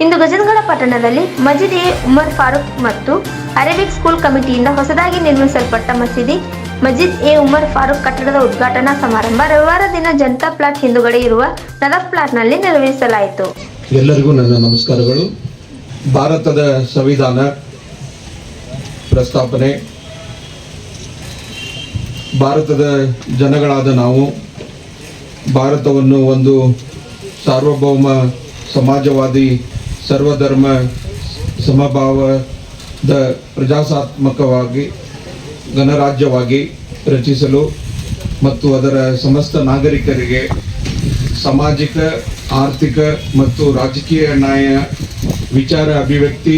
ಇಂದು ಗಜನಗಡ ಪಟ್ಟಣದಲ್ಲಿ ಮಜಿದ್ ಎ ಉಮರ್ ಫಾರೂಕ್ ಮತ್ತು Arabic school ಕಮಿಟಿಯಿಂದ ಹೊಸದಾಗಿ ನಿರ್ಮಿಸಲ್ಪಟ್ಟ ಮಸೀದಿ ಮಜಿದ್ ಎ ಉಮರ್ ಫಾರೂಕ್ ಕಟ್ಟಡದ ಉದ್ಘಾಟನಾ ಸಮಾರಂಭ ರವಿವಾರ ದಿನ ಜನತಾ ಪ್ಲಾಟ್ ಹಿಂದುಗಡೆ ಇರುವ ನದಫ್ ಪ್ಲಾಟ್ನಲ್ಲಿ ನೆರವೇರಿಸಲಾಯಿತು ಎಲ್ಲರಿಗೂ ನನ್ನ ನಮಸ್ಕಾರಗಳು. ಭಾರತದ ಸಂವಿಧಾನ ಪ್ರಸ್ತಾಪನೆ. ಭಾರತದ ಜನಗಳಾದ ನಾವು, ಭಾರತವನ್ನು ಒಂದು ಸಾರ್ವಭೌಮ ಸಮಾಜವಾದಿ ಸರ್ವಧರ್ಮ ಸಮಭಾವದ ಪ್ರಜಾಸಾತ್ಮಕವಾಗಿ, ಗಣರಾಜ್ಯವಾಗಿ ರಚಿಸಲು ಮತ್ತು ಅದರ ಸಮಸ್ತ ನಾಗರಿಕರಿಗೆ ಸಾಮಾಜಿಕ, ಆರ್ಥಿಕ ಮತ್ತು ರಾಜಕೀಯ ನ್ಯಾಯ, ವಿಚಾರ, ಅಭಿವ್ಯಕ್ತಿ,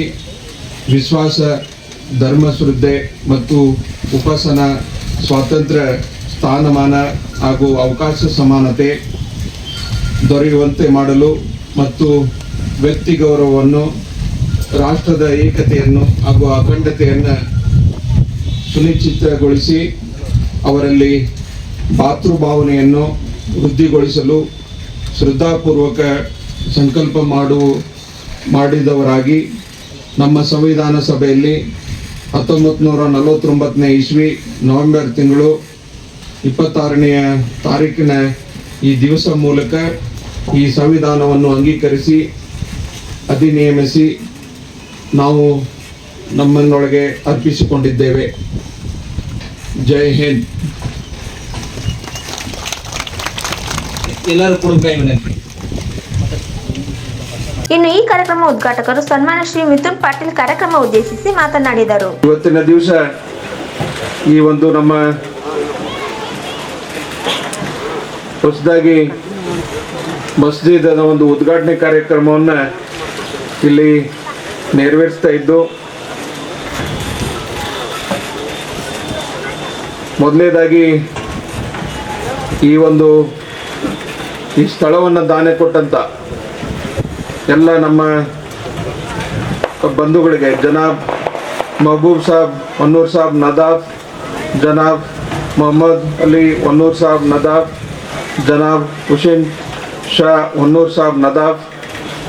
ವಿಶ್ವಾಸ, ಧರ್ಮ ಶ್ರದ್ಧೆ ಮತ್ತು ಉಪಾಸನ, ಸ್ವಾತಂತ್ರ್ಯ, ಸ್ಥಾನಮಾನ ಹಾಗೂ ಅವಕಾಶ ಸಮಾನತೆ ದೊರೆಯುವಂತೆ ಮಾಡಲು ಮತ್ತು ವ್ಯಕ್ತಿ ಗೌರವವನ್ನು, ರಾಷ್ಟ್ರದ ಏಕತೆಯನ್ನು ಹಾಗೂ ಅಖಂಡತೆಯನ್ನು ಸುನಿಶ್ಚಿತಗೊಳಿಸಿ ಅವರಲ್ಲಿ ಭಾತೃಭಾವನೆಯನ್ನು ವೃದ್ಧಿಗೊಳಿಸಲು ಶ್ರದ್ಧಾಪೂರ್ವಕ ಸಂಕಲ್ಪ ಮಾಡು, ಮಾಡಿದವರಾಗಿ ನಮ್ಮ ಸಂವಿಧಾನ ಸಭೆಯಲ್ಲಿ ಹತ್ತೊಂಬತ್ತು ನೂರ ನಲವತ್ತೊಂಬತ್ತನೇ ಇಸ್ವಿ ನವೆಂಬರ್ ತಿಂಗಳು ಇಪ್ಪತ್ತಾರನೆಯ ತಾರೀಕಿನ ಈ ದಿವಸ ಮೂಲಕ ಈ ಸಂವಿಧಾನವನ್ನು ಅಂಗೀಕರಿಸಿ ಅಧಿನಿಯಮಿಸಿ ನಾವು ನಮ್ಮನ್ನೊಳಗೆ ಅರ್ಪಿಸಿಕೊಂಡಿದ್ದೇವೆ. ಜೈ ಹಿಂದ್. ಎಲ್ಲರೂ ಕೂಡ ಕೈ ವಿನಂತಿ ಇನ್ನು ಈ ಕಾರ್ಯಕ್ರಮ ಉದ್ಘಾಟಕರು ಸನ್ಮಾನ ಶ್ರೀ ಮಿಥುನ್ ಪಾಟೀಲ್ ಕಾರ್ಯಕ್ರಮ ಉದ್ದೇಶಿಸಿ ಮಾತನಾಡಿದರು. ಇವತ್ತಿನ ದಿವಸ ಈ ಒಂದು ನಮ್ಮ ಹೊಸದಾಗಿ ಮಸ್ಜಿದ್ ಒಂದು ಉದ್ಘಾಟನೆ ಕಾರ್ಯಕ್ರಮವನ್ನು ಇಲ್ಲಿ ನೆರವೇರಿಸ್ತಾ ಇದ್ದು ಮೊದಲನೇದಾಗಿ ಈ ಒಂದು ಈ ಸ್ಥಳವನ್ನು ದಾನ ಕೊಟ್ಟಂತ ಎಲ್ಲ ನಮ್ಮ ಬಂಧುಗಳಿಗೆ, ಜನಾಬ್ ಮಹಬೂಬ್ ಸಾಬ್ ಒನ್ನೂರ್ ಸಾಬ್ ನದಾಫ್ ಜನಾಬ್ ಮೊಹಮ್ಮದ್ ಅಲಿ ಒನ್ನೂರ್ ಸಾಬ್ ನದಾಫ್ ಜನಾಬ್ ಹುಸೇನ್ ಶಾ ಒನ್ನೂರ್ ಸಾಬ್ ನದಾಫ್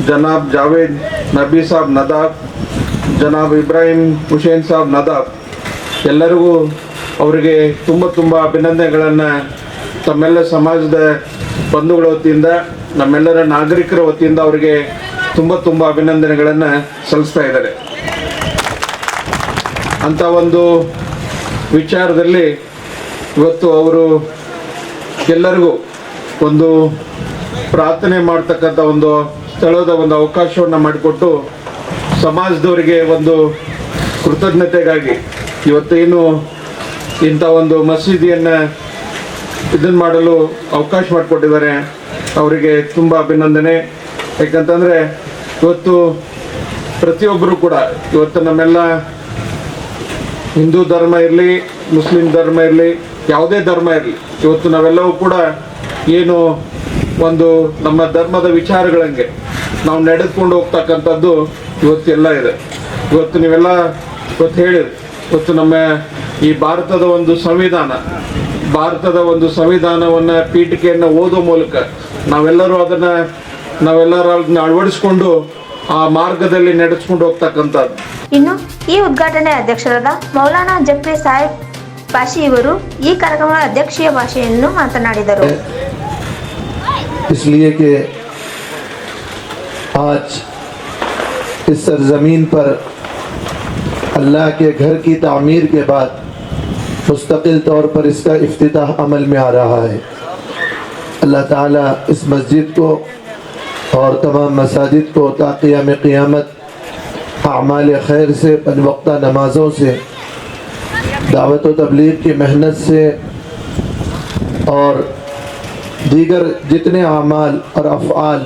ಜನಾಬ್ ಜಾವೇದ್, ನಬಿ ಸಾಬ್ ನದಾಬ್, ಜನಾಬ್ ಇಬ್ರಾಹಿಂ ಹುಷೇನ್ ಸಾಬ್ ನದಾಬ್. ಎಲ್ಲರಿಗೂ ಅವರಿಗೆ ತುಂಬ ತುಂಬ ಅಭಿನಂದನೆಗಳನ್ನು ತಮ್ಮೆಲ್ಲ ಸಮಾಜದ ಬಂಧುಗಳ ವತಿಯಿಂದ, ನಮ್ಮೆಲ್ಲರ ನಾಗರಿಕರ ವತಿಯಿಂದ ಅವರಿಗೆ ತುಂಬ ತುಂಬ ಅಭಿನಂದನೆಗಳನ್ನು ಸಲ್ಲಿಸ್ತಾ ಇದ್ದಾರೆ. ಅಂಥ ಒಂದು ವಿಚಾರದಲ್ಲಿ ಇವತ್ತು ಅವರು ಎಲ್ಲರಿಗೂ ಒಂದು ಪ್ರಾರ್ಥನೆ ಮಾಡ್ತಕ್ಕಂಥ ಒಂದು ಸ್ಥಳದ ಒಂದು ಅವಕಾಶವನ್ನು ಮಾಡಿಕೊಟ್ಟು ಸಮಾಜದವರಿಗೆ ಒಂದು ಕೃತಜ್ಞತೆಗಾಗಿ ಇವತ್ತೇನು ಇಂಥ ಒಂದು ಮಸೀದಿಯನ್ನು ಇದನ್ನು ಮಾಡಲು ಅವಕಾಶ ಮಾಡಿಕೊಟ್ಟಿದ್ದಾರೆ. ಅವರಿಗೆ ತುಂಬ ಅಭಿನಂದನೆ. ಯಾಕಂತಂದರೆ ಇವತ್ತು ಪ್ರತಿಯೊಬ್ಬರು ಕೂಡ ಇವತ್ತು ನಮ್ಮೆಲ್ಲ ಹಿಂದೂ ಧರ್ಮ ಇರಲಿ, ಮುಸ್ಲಿಂ ಧರ್ಮ ಇರಲಿ, ಯಾವುದೇ ಧರ್ಮ ಇರಲಿ, ಇವತ್ತು ನಾವೆಲ್ಲವೂ ಕೂಡ ಏನು ಒಂದು ನಮ್ಮ ಧರ್ಮದ ವಿಚಾರಗಳಂಗೆ ನಾವು ನಡೆದುಕೊಂಡು ಹೋಗ್ತಕ್ಕಂಥದ್ದು ಇವತ್ತೆಲ್ಲ ಇದೆ. ಇವತ್ತು ನೀವೆಲ್ಲ ಇವತ್ತು ಹೇಳಿದ್ರಿ ಇವತ್ತು ನಮ್ಮ ಈ ಭಾರತದ ಒಂದು ಸಂವಿಧಾನ, ಭಾರತದ ಒಂದು ಸಂವಿಧಾನವನ್ನು ಪೀಠಿಕೆಯನ್ನು ಓದೋ ಮೂಲಕ ನಾವೆಲ್ಲರೂ ಅದನ್ನು, ನಾವೆಲ್ಲರೂ ಅದನ್ನ ಅಳವಡಿಸ್ಕೊಂಡು ಆ ಮಾರ್ಗದಲ್ಲಿ ನಡೆಸ್ಕೊಂಡು ಹೋಗ್ತಕ್ಕಂಥದ್ದು. ಇನ್ನು ಈ ಉದ್ಘಾಟನೆ ಅಧ್ಯಕ್ಷರಾದ ಮೌಲಾನಾ ಜಫ್ರಿ ಸಾಹೇಬ್ ಪಾಶಿ ಇವರು ಈ ಕಾರ್ಯಕ್ರಮದ ಅಧ್ಯಕ್ಷೀಯ ಭಾಷೆಯನ್ನು ಮಾತನಾಡಿದರು. اس لیے کہ آج اس سرزمین پر اللہ کے گھر کی تعمیر کے بعد مستقل طور پر اس کا افتتاح عمل میں آ رہا ہے۔ اللہ تعالیٰ اس مسجد کو اور تمام مساجد کو تاقیہ میں قیامت اعمال خیر سے وقتہ نمازوں سے، دعوت و تبلیغ کی محنت سے اور دیگر جتنے اعمال اور افعال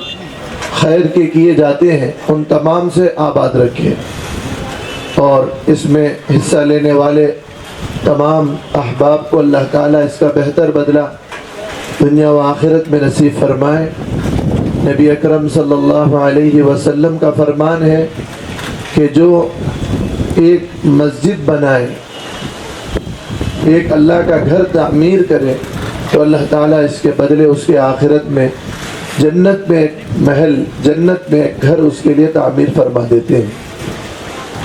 خیر کے کیے جاتے ہیں، ان تمام سے آباد رکھے اور اس میں حصہ لینے والے تمام احباب کو اللہ تعالیٰ اس کا بہتر بدلہ دنیا و آخرت میں نصیب فرمائے۔ نبی اکرم صلی اللہ علیہ وسلم کا فرمان ہے کہ جو ایک مسجد بنائے، ایک اللہ کا گھر تعمیر کرے تو اللہ تعالیٰ اس کے بدلے اس کے آخرت میں جنت میں ایک محل، جنت میں ایک گھر اس کے لیے تعمیر فرما دیتے ہیں۔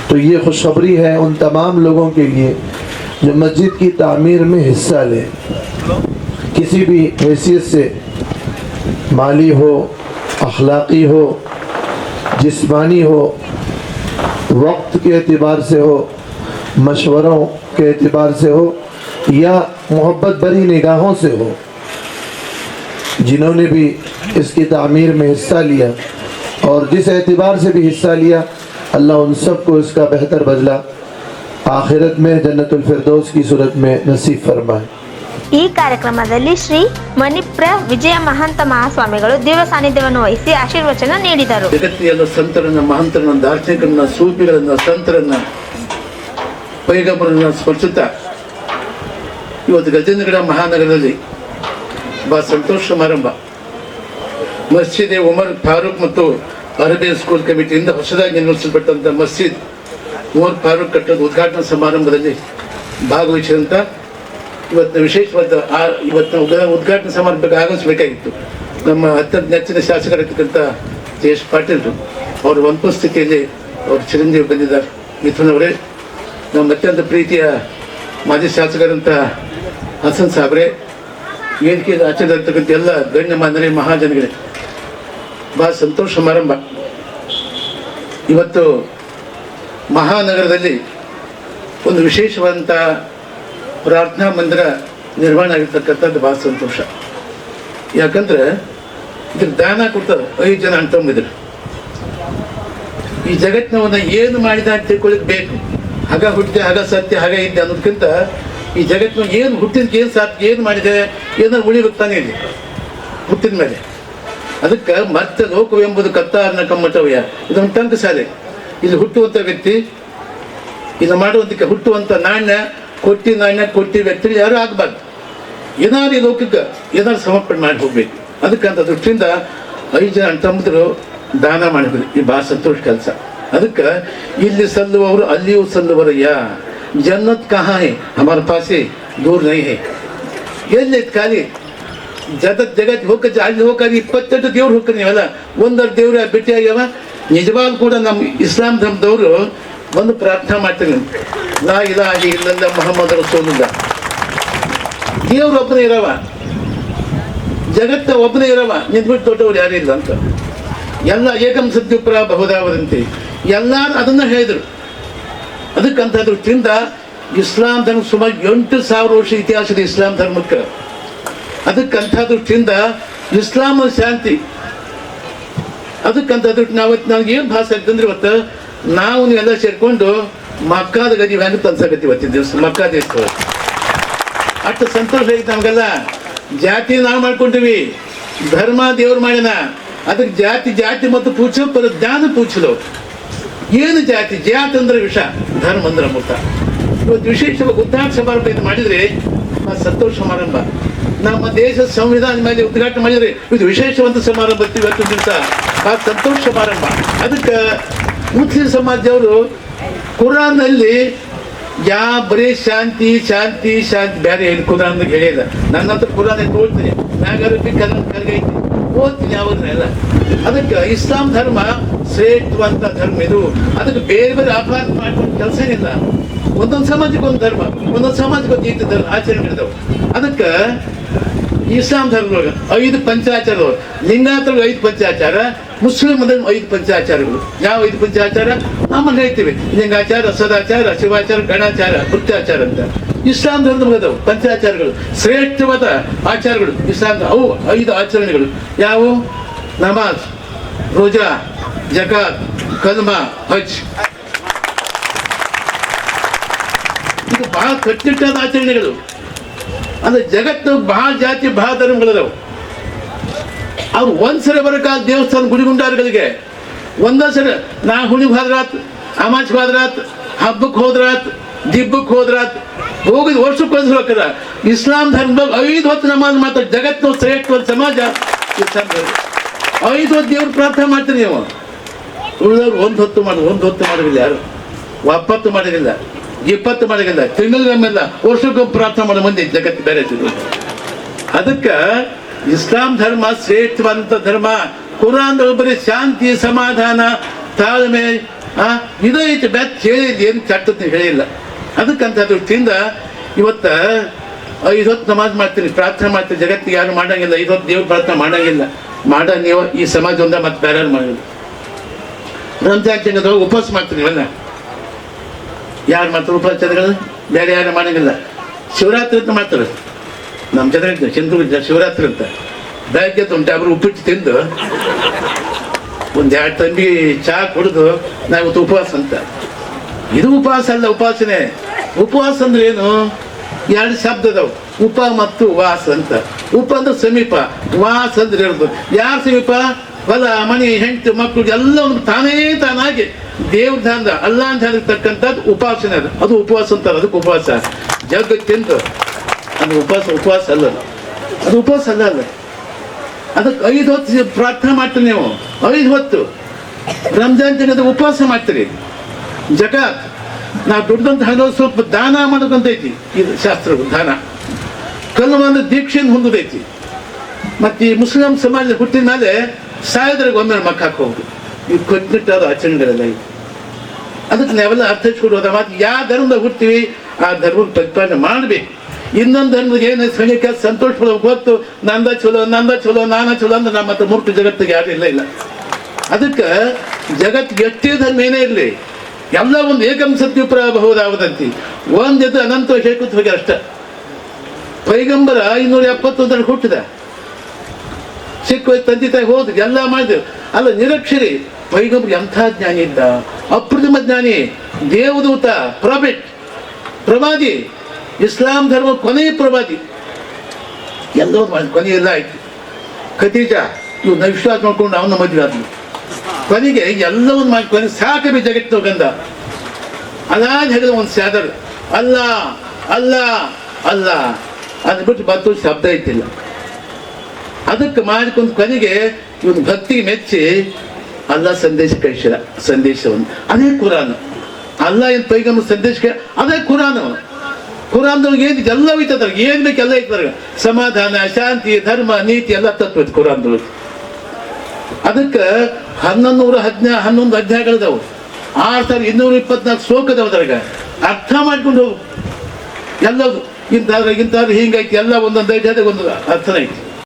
تو یہ خوشخبری ہے ان تمام لوگوں کے لیے جو مسجد کی تعمیر میں حصہ لیں۔ کسی بھی حیثیت سے مالی ہو، اخلاقی ہو، جسمانی ہو، وقت کے اعتبار سے ہو، مشوروں کے اعتبار سے ہو یا محبت بری نگاہوں سے ہو۔ جنہوں نے بھی اس کی تعمیر میں حصہ لیا اور جس اعتبار سے بھی حصہ لیا اللہ ان سب کو اس کا بہتر بدلہ آخرت میں جنت الفردوس کی صورت میں نصیب فرمائے۔ ಈ ಕಾರ್ಯಕ್ರಮದಲ್ಲಿ ಶ್ರೀ ಮಣಿಪ್ರ ವಿಜಯ ಮಹಾಸ್ವಾಮಿಗಳು ಸಾನ್ನಿಧ್ಯವನ್ನು ವಹಿಸಿ ಆಶೀರ್ವಚನ ನೀಡಿದರು ಜಗತ್ತಿನ ಸಂತರನ್ನ ಮಹಂತರನ್ನ ದಾರ್ಶನಿಕರನ್ನ ಸಂತರನ್ನ ಇವತ್ತು ಗಜೇಂದ್ರಗಡ ಮಹಾನಗರದಲ್ಲಿ ಬಹಳ ಸಂತೋಷ ಸಮಾರಂಭ. ಮಸ್ಜಿದ್ ಉಮರ್ ಫಾರೂಕ್ ಮತ್ತು ಅರೇಬಿಯನ್ ಸ್ಕೂಲ್ ಕಮಿಟಿಯಿಂದ ಹೊಸದಾಗಿ ನಿರ್ಮಿಸಲ್ಪಟ್ಟಂಥ ಮಸ್ಜಿದ್ ಉಮರ್ ಫಾರೂಕ್ ಕಟ್ಟದ ಉದ್ಘಾಟನಾ ಸಮಾರಂಭದಲ್ಲಿ ಭಾಗವಹಿಸಿದಂಥ ಇವತ್ತಿನ ವಿಶೇಷವಾದ ಆ ಇವತ್ತು ಉದ್ಘಾ- ಉದ್ಘಾಟನಾ ಸಮಾರಂಭಕ್ಕೆ ಆಗಮಿಸಬೇಕಾಗಿತ್ತು. ನಮ್ಮ ಅತ್ಯಂತ ನೆಚ್ಚಿನ ಶಾಸಕರಾಗಿರ್ತಕ್ಕಂಥ ಜಯೇಶ್ ಪಾಟೀಲ್ರು ಅವರ ಅನುಪಸ್ಥಿತಿಯಲ್ಲಿ ಅವರು ಚಿರಂಜೀವಿ ಬಂದಿದ್ದಾರೆ. ಮಿಥುನ್ ಅವರೇ, ನಮ್ಮ ಅತ್ಯಂತ ಪ್ರೀತಿಯ ಮಾಜಿ ಶಾಸಕರಂತ ಹಸನ್ ಸಾಬ್ರೆ ವೇದಿಕೆ ಆಚರಣೆ ಎಲ್ಲ ಗಣ್ಯ ಮಾನ್ಯ ಮಹಾಜನಗಳೇ ಬಹಳ ಸಂತೋಷ ಸಮಾರಂಭ ಇವತ್ತು ಮಹಾನಗರದಲ್ಲಿ ಒಂದು ವಿಶೇಷವಾದಂಥ ಪ್ರಾರ್ಥನಾ ಮಂದಿರ ನಿರ್ಮಾಣ ಆಗಿರ್ತಕ್ಕಂಥದ್ದು ಭಾಳ ಸಂತೋಷ. ಯಾಕಂದ್ರೆ ಇದ್ರ ದಾನ ಕೊಡ್ತಾರೆ ಐದು ಜನ ಅಣ್ತಂಬಿದ್ರು ಈ ಜಗತ್ತಿನವನ್ನ ಏನು ಮಾಡಿದ ಅಂತ ತಿಳ್ಕೊಳ್ಳಿಕ್ ಬೇಕು. ಹಗ ಹುಟ್ಟಿದೆ, ಹಗ ಸತ್ಯ, ಹಗ ಇದ್ದೆ ಅನ್ನೋದಕ್ಕಿಂತ ಈ ಜಗತ್ತಿನ ಏನು ಹುಟ್ಟಿದಕ್ಕೆ ಏನು ಸಾಧ್ಯ, ಏನು ಮಾಡಿದೆ ಏನಾದ್ರು ಉಳಿಬೇಕು ತಾನೇ ಇಲ್ಲಿ? ಹುಟ್ಟಿದ ಮೇಲೆ. ಅದಕ್ಕೆ ಮತ್ತೆ ಲೋಕವೆಂಬುದು ಕತ್ತಾರನ ಕಮ್ಮಟವ್ಯ. ಇದೊಂದು ಟಂಕ ಶಾಲೆ ಇಲ್ಲಿ ಹುಟ್ಟುವಂಥ ವ್ಯಕ್ತಿ, ಇಲ್ಲಿ ಮಾಡುವಂತಕ್ಕೆ ಹುಟ್ಟುವಂಥ ನಾಣ್ಯ, ಕೊಟ್ಟಿ ನಾಣ್ಯ, ಕೊಟ್ಟಿ ವ್ಯಕ್ತಿ ಯಾರು ಆಗಬಾರ್ದು. ಏನಾದ್ರು ಈ ಲೋಕಕ್ಕೆ ಏನಾದ್ರು ಸಮರ್ಪಣೆ ಮಾಡಿ ಹೋಗ್ಬೇಕು. ಅದಕ್ಕಂತ ದೃಷ್ಟಿಯಿಂದ ಐದು ಜನ ತಮ್ಮದ್ರು ದಾನ ಮಾಡಿದ್ರು ಈ ಭಾಳ ಸಂತೋಷ ಕೆಲಸ. ಅದಕ್ಕೆ ಇಲ್ಲಿ ಸಲ್ಲುವವರು ಅಲ್ಲಿಯೂ ಸಲ್ಲುವರಯ್ಯ. ಜನ್ನತ್ ಕಹಾ ಹೇ ಹಮಾರ ಪಾಸೆ ದೂರ ನೈ ಹೇ ಎಲ್ಲೈತ್ ಖಾಲಿ ಜಗತ್ ಜಗತ್ ಹೋಗ ಅಲ್ಲಿ ಹೋಗಿ ಇಪ್ಪತ್ತೆಂಟು ದೇವ್ರು ಹೋಗ್ತಾರೆ ನೀವೆಲ್ಲ ಒಂದರ ದೇವ್ರ ಭೇಟಿ ಆಗ್ಯಾವ ನಿಜವಾಗ್ ಕೂಡ ನಮ್ಮ ಇಸ್ಲಾಂ ಧರ್ಮದವರು ಒಂದು ಪ್ರಾರ್ಥನೆ ಮಾಡ್ತಾರೆ ನಾ ಇಲ್ಲ ಆಗಿ ಇಲ್ಲಲ್ಲ ಮೊಹಮ್ಮದ್ ರಸೂಲುಲ್ಲ ದೇವ್ರು ಒಬ್ಬನೇ ಇರವ ಜಗತ್ತ ಒಬ್ಬನೇ ಇರವ ನಿಂತ್ಬಿಟ್ಟು ದೊಡ್ಡವ್ರು ಯಾರು ಇಲ್ಲ ಅಂತ ಎಲ್ಲ ಏಕಂ ಸತ್ಯುಪ್ರ ಬಹುದಾವದಂತೆ ಎಲ್ಲರೂ ಅದನ್ನ ಹೇಳಿದರು ಅದಕ್ಕಂತ ದೃಷ್ಟಿಯಿಂದ ಇಸ್ಲಾಂ ಧರ್ಮ ಸುಮಾರು ಎಂಟು ಸಾವಿರ ವರ್ಷ ಇತಿಹಾಸದ ಇಸ್ಲಾಂ ಧರ್ಮಕ್ಕೆ. ಅದಕ್ಕಂಥ ದೃಷ್ಟಿಯಿಂದ ಇಸ್ಲಾಂ ಶಾಂತಿ. ಅದಕ್ಕಂಥ ದೃಷ್ಟಿ ನಾವು ನನಗೆ ಏನು ಭಾಷೆ ಆಗ್ತಂದ್ರೆ ಇವತ್ತು ನಾವು ಎಲ್ಲ ಸೇರ್ಕೊಂಡು ಮಕ್ಕಾದ ಗದಿ ಹೆಂಗೆ ತಂದ್ಸಕತ್ತಿ ಇವತ್ತಿನ ದಿವಸ, ಮಕ್ಕಾ ದೇಶ ಅಷ್ಟು ಸಂತೋಷ ಐತೆ ನಮಗೆಲ್ಲ. ಜಾತಿ ನಾವು ಮಾಡ್ಕೊಂಡಿವಿ ಧರ್ಮ ದೇವ್ರು ಮಾಡಿನ. ಅದಕ್ಕೆ ಜಾತಿ ಜಾತಿ ಮತ್ತು ಪೂಜೆ ಪರ ಜ್ಞಾನ ಪೂಜಲು ಏನು ಜಾತಿ? ಜಾತ್ ಅಂದ್ರೆ ವಿಷ, ಧರ್ಮ ಅಂದ್ರೆ ಇವತ್ತು ವಿಶೇಷವಾಗಿ ಉದ್ಘಾಟ ಸಮಾರಂಭ ಇದು ಮಾಡಿದ್ರೆ ಸಂತೋಷ ಸಮಾರಂಭ. ನಮ್ಮ ದೇಶದ ಸಂವಿಧಾನ ಮೇಲೆ ಉದ್ಘಾಟನೆ ಮಾಡಿದ್ರೆ, ಇದು ವಿಶೇಷವಂತ ಸಮಾರಂಭ ಇವತ್ತು ದಿವಸ. ಆ ಸಂತೋಷ ಸಮಾರಂಭ. ಅದಕ್ಕೆ ಮುಸ್ಲಿಂ ಸಮಾಜದವರು ಕುರಾನ್ನಲ್ಲಿ ಯಾ ಬರೀ ಶಾಂತಿ ಶಾಂತಿ ಶಾಂತಿ. ಬೇರೆ ಏನು ಕುರಾನ್ ಹೇಳಿಲ್ಲ. ನನ್ನ ಹತ್ರ ಕುರಾನ್ ಓದ್ತೀನಿ ಮ್ಯಾಗಾರು ಕನ್ನಡ ಕರ್ಗೈತಿ ಓದ್ತೀನಿ ಅದಕ್ಕೆ ಇಸ್ಲಾಂ ಧರ್ಮ ಶ್ರೇಷ್ಠವಂತ ಧರ್ಮ ಇದು. ಅದಕ್ಕೆ ಬೇರೆ ಬೇರೆ ಅಪರಾಧ ಮಾಡ್ಕೊಂಡು ಕೆಲಸ ಇಲ್ಲ ಒಂದೊಂದು ಸಮಾಜಕ್ಕೆ ಒಂದು ಧರ್ಮ, ಒಂದೊಂದು ಸಮಾಜಕ್ಕೆ ಒಂದು ಧರ್ಮ ಆಚರಣೆಗಳಿದಾವೆ ಅದಕ್ಕೆ ಇಸ್ಲಾಂ ಧರ್ಮದೊಳಗೆ ಐದು ಪಂಚಾಚಾರ ಲಿಂಗಾಯತರಿಗೆ ಐದು ಪಂಚಾಚಾರ ಮುಸ್ಲಿಂ ಅಂದ್ರೆ ಐದು ಪಂಚಾಚಾರಗಳು. ಯಾವ ಐದು ಪಂಚಾಚಾರ? ಆಮೇಲೆ ಹೇಳ್ತೀವಿ ಲಿಂಗಾಚಾರ, ಸದಾಚಾರ, ಶಿವಾಚಾರ, ಗಣಾಚಾರ, ಕೃತ್ಯಾಚಾರ ಅಂತ. ಇಸ್ಲಾಂ ಧರ್ಮದ ಅದಾವು ಪಂಚಾಚಾರಗಳು. ಶ್ರೇಷ್ಠವಾದ ಆಚಾರಗಳು. ಇಸ್ಲಾಂ ಅವು ಐದು ಆಚರಣೆಗಳು. ಯಾವು? ನಮಾಜ್, ರೋಜಾ, ಜಕಾತ್, ಕಲ್ಮಾ, ಹಜ್. ಇದು ಬಹಳ ಕಟ್ಟಿಟ್ಟಾದ ಆಚರಣೆಗಳು. ಅಂದ್ರೆ ಜಗತ್ತು ಬಹಳ ಜಾತಿ, ಬಹಳ ಧರ್ಮಗಳಿದಾವೆ. ಅವ್ರು ಒಂದ್ಸರಿ ಬರಕ ದೇವಸ್ಥಾನ ಗುಡಿಗುಂಡಾರ್ಗಳಿಗೆ ಒಂದೊಂದ್ಸರಿ ನಾ ಹುಣಿಗೆ ಹೋದ್ರಾತ್ ಅಮಾಚ್ಗೆ ಹೋದ್ರಾತ್ ಹಬ್ಬಕ್ಕೆ ಹೋದ್ರಾತ್ ದಿಬ್ಬಕ್ಕೆ ಹೋದ್ರಾತ್ ಹೋಗಿದ್ ವರ್ಷಕ್ಕೆ ಒಂದ್ಸರಿ ಹೋಗ್ತಾರ ಇಸ್ಲಾಂ ಧರ್ಮದಾಗ ಐದು ಹೊತ್ತು ನಮಾಜ್ ಮಾತ್ರ ಶ್ರೇಷ್ಠ ಒಂದು ಸಮಾಜ ಇಸ್ಲಾಂ ಐದು ಹೊತ್ತು ದೇವ್ರು ಪ್ರಾರ್ಥನೆ ಮಾಡ್ತೀರಿ ನೀವು. ಉಳಿದವ್ರು ಒಂದು ಹೊತ್ತು ಮಾಡಿ, ಒಂದು ಹೊತ್ತು ಮಾಡೋದಿಲ್ಲ ಯಾರು? ಒಪ್ಪತ್ತು ಮಾಡೋದಿಲ್ಲ, ಇಪ್ಪತ್ತು ಮಾಡೋದಿಲ್ಲ, ತಿಂಗಳಿಗೊಮ್ಮೆಲ್ಲ ವರ್ಷಕ್ಕೊಮ್ಮೆ ಪ್ರಾರ್ಥನೆ ಮಾಡೋ ಮಂದಿ ಜಗತ್ತು ಬೇರೆ ಅದಕ್ಕೆ ಇಸ್ಲಾಂ ಧರ್ಮ ಶ್ರೇಷ್ಠವಂತ ಧರ್ಮ, ಕುರಾನ್ ಬರೀ ಶಾಂತಿ, ಸಮಾಧಾನ, ತಾಳ್ಮೆ ಇದು ಐತೆ ಬೆತ್ ಹೇಳಿದ್ದು ಏನು ಕೆಟ್ಟದ್ದು ಹೇಳಿಲ್ಲ. ಅದಕ್ಕಂತ ದೃಷ್ಟಿಯಿಂದ ಇವತ್ತ ಐದು ಹೊತ್ತು ನಮಾಜ್ ಮಾಡ್ತೀನಿ, ಪ್ರಾರ್ಥನೆ ಮಾಡ್ತೀನಿ, ಜಗತ್ತಿಗೆ ಯಾರು ಮಾಡಂಗಿಲ್ಲ ಐದು ಹೊತ್ತು ದೇವ್ರ ಪ್ರಾರ್ಥನೆ ಮಾಡಂಗಿಲ್ಲ. ಮಾಡ ನೀವು ಈ ಸಮಾಜ ಒಂದ ಮತ್ತೆ ಬೇರೆ ಯಾರು ಮಾಡೋದು ರಂಜಾನ್ ಉಪವಾಸ ಮಾಡ್ತೀನಿ ಇವೆಲ್ಲ ಯಾರು ಮಾಡ್ತಾರೆ ಉಪವಾಸ ಬೇರೆ ಯಾರು ಮಾಡಂಗಿಲ್ಲ. ಶಿವರಾತ್ರಿ ಮಾಡ್ತಾರೆ. ನಮ್ಮ ಜನ ಇದ್ದ ಚಂದ್ರ ಶಿವರಾತ್ರಿ ಅಂತ. ಬೆಳಗ್ಗೆ ಒಂದು ಡಬ್ರು ಉಪ್ಪಿಟ್ಟು ತಿಂದು, ಒಂದು ಎರಡು ತಂಬಿ ಚಹಾ ಕುಡಿದು, ನಾವು ಉಪವಾಸ ಅಂತ. ಇದು ಉಪವಾಸ ಅಲ್ಲ, ಉಪಾಸನೆ. ಉಪವಾಸ ಅಂದ್ರೆ ಏನು? ಎರಡು ಶಬ್ದ ಉಪ ಮತ್ತು ವಾಸ ಅಂತ. ಉಪ ಅಂದ್ರೆ ಸಮೀಪ, ವಾಸ ಅಂದ್ರೆ ಇರೋದು. ಯಾರ ಸಮೀಪ? ಹೊಲ ಮನೆ ಹೆಂಡತಿ ಮಕ್ಕಳು ಎಲ್ಲ ಒಂದು ತಾನೇ ತಾನಾಗಿ ದೇವ್ರ ಧ್ಯಾನ ಅಲ್ಲ ಅಂತ ಹೇಳಿರ್ತಕ್ಕಂಥದ್ದು ಉಪಾಸನೆ ಅದು. ಅದು ಉಪವಾಸ ಅಂತಾರೆ, ಅದಕ್ಕೆ ಉಪವಾಸ. ಜಗತ್ತಿಂದು ಅದು ಉಪವಾಸ ಉಪವಾಸ ಅಲ್ಲ ಅದು. ಉಪವಾಸ ಅಲ್ಲ ಅಲ್ಲ ಅದಕ್ಕೆ ಐದು ಹೊತ್ತು ಪ್ರಾರ್ಥನೆ ಮಾಡ್ತೀರಿ ನೀವು. ಐದು ಹೊತ್ತು. ರಂಜಾನ್ ದಿನದ ಉಪವಾಸ ಮಾಡ್ತೀರಿ. ಜಗ ನಾವು ದುಡ್ದಂತ ಹಣ ಸ್ವಲ್ಪ ದಾನ ಮಾಡೋದಂತೈತಿ. ಇದು ಶಾಸ್ತ್ರ ದಾನ. ಕಲ್ಲು ದೀಕ್ಷೆಯನ್ನು ಹೊಂದದೈತಿ. ಮತ್ತೆ ಈ ಮುಸ್ಲಿಂ ಸಮಾಜ ಹುಟ್ಟಿದ ಮೇಲೆ ಸಾಯೋದ್ರಿಗೆ ಒಮ್ಮೆ ಮಕ್ಕ ಹಾಕೋದು ಈ ಕೊಟ್ಟಿಟ್ಟಾದ ಆಚರಣೆಗಳೆಲ್ಲ ಇದು ಅದಕ್ಕೆ ನಾವೆಲ್ಲ ಅರ್ಥ ಹೋದ ಮಾತು ಯಾವ ಧರ್ಮದಾಗ ಹುಡ್ತೀವಿ ಆ ಧರ್ಮದ ಪ್ರತಿಪಾದನೆ ಮಾಡಬೇಕು. ಇನ್ನೊಂದು ಧರ್ಮದಾಗ ಏನು ಸಂಘಕ್ಕೆ ಸಂತೋಷ ಪಡೋದು ಗೊತ್ತು, ನಂದ ಚಲೋ ನಂದ ಚಲೋ, ನಾನ ಚಲೋ ಅಂದ್ರೆ ನಮ್ಮ ಹತ್ರ ಮೂರ್ತಿ ಜಗತ್ತಿಗೆ ಯಾರು ಇಲ್ಲ ಇಲ್ಲ. ಅದಕ್ಕೆ ಜಗತ್ತಿಗೆ ಎಷ್ಟೇ ಧರ್ಮ ಏನೇ ಇರಲಿ, ಎಲ್ಲ ಒಂದು ಏಕಂ ಒಂದು ಒಂದಿದ್ದು ಅನಂತ ಶೇಕುತ್ ಹೋಗಿ ಅಷ್ಟ. ಪೈಗಂಬರ ಐನೂರ ಎಪ್ಪತ್ತೊಂದರಲ್ಲಿ ಹುಟ್ಟಿದ. ಸಿಕ್ಕ ತಂದೆ ತಾಯಿ ಹೋದ್ರು, ಎಲ್ಲ ಮಾಡಿದ್ರು. ಅಲ್ಲ, ನಿರಕ್ಷರಿ ಪೈಗಂಬರ್ ಎಂಥ ಜ್ಞಾನಿ ಇದ್ದ? ಅಪ್ರತಿಮ ಜ್ಞಾನಿ, ದೇವದೂತ, ಪ್ರಾಫಿಟ್, ಪ್ರವಾದಿ. ಇಸ್ಲಾಂ ಧರ್ಮ ಕೊನೆಯ ಪ್ರವಾದಿ. ಎಲ್ಲೋ ಕೊನೆ ಎಲ್ಲ ಆಯ್ತು. ಖತೀಜ ಇವ್ ವಿಶ್ವಾಸ ಮಾಡ್ಕೊಂಡು ಅವನ ಮದುವೆ ಆದ್ಲು. ಕೊನೆಗೆ ಎಲ್ಲವನ್ನು ಮಾಡಿ, ಕೊನೆ ಸಾಕಬಿ ಜಗತ್ತು ಗಂಧ. ಅದಾದ ಹೇಳಿದ ಒಂದು ಸ್ಯಾದರ್ ಅಲ್ಲ ಅಲ್ಲ ಅಲ್ಲ ಅಂದ್ಬಿಟ್ಟು ಬತ್ತು ಶಬ್ದ ಇತ್ತಿಲ್ಲ ಅದಕ್ಕೆ ಮಾಡಿಕೊಂಡು ಕೊನೆಗೆ ಇವನು ಭಕ್ತಿಗೆ ಮೆಚ್ಚಿ ಅಲ್ಲ ಸಂದೇಶ ಕಳಿಸಿದ, ಸಂದೇಶವನ್ನು. ಅದೇ ಕುರಾನ್. ಅಲ್ಲ ಏನು ಸಂದೇಶ ಸಂದೇಶಕ್ಕೆ, ಅದೇ ಕುರಾನ್. ಕುರಾನ್ದೊಳಗೆ ಏನು ಎಲ್ಲ ಐತದ್ರಾಗ ಏನ್ ಬೇಕು ಎಲ್ಲ ಸಮಾಧಾನ, ಶಾಂತಿ, ಧರ್ಮ, ನೀತಿ ಎಲ್ಲ ತತ್ವ ಐತಿ ಕುರಾನ್ದೊಳಗೆ. ಅದಕ್ಕೆ ಹನ್ನೊಂದು ಹದಿನಾ, ಹನ್ನೊಂದು ಅಧ್ಯಾಯಗಳದವು. ಆರು ಸಾವಿರದ ಇನ್ನೂರ ಇಪ್ಪತ್ನಾಲ್ಕು ಶ್ಲೋಕದವ ಅದ್ರಾಗ. ಅರ್ಥ ಮಾಡ್ಕೊಂಡು ಹೋಗು. ಎಲ್ಲದು. ಇಂಥಾದ್ರೆ ಇಂಥಾದ್ರೆ ಹಿಂಗೈತಿ. ಎಲ್ಲ ಒಂದೊಂದು ಅಧ್ಯಾಯದಾಗ ಒಂದು ಅರ್ಥನ ಐತಿ.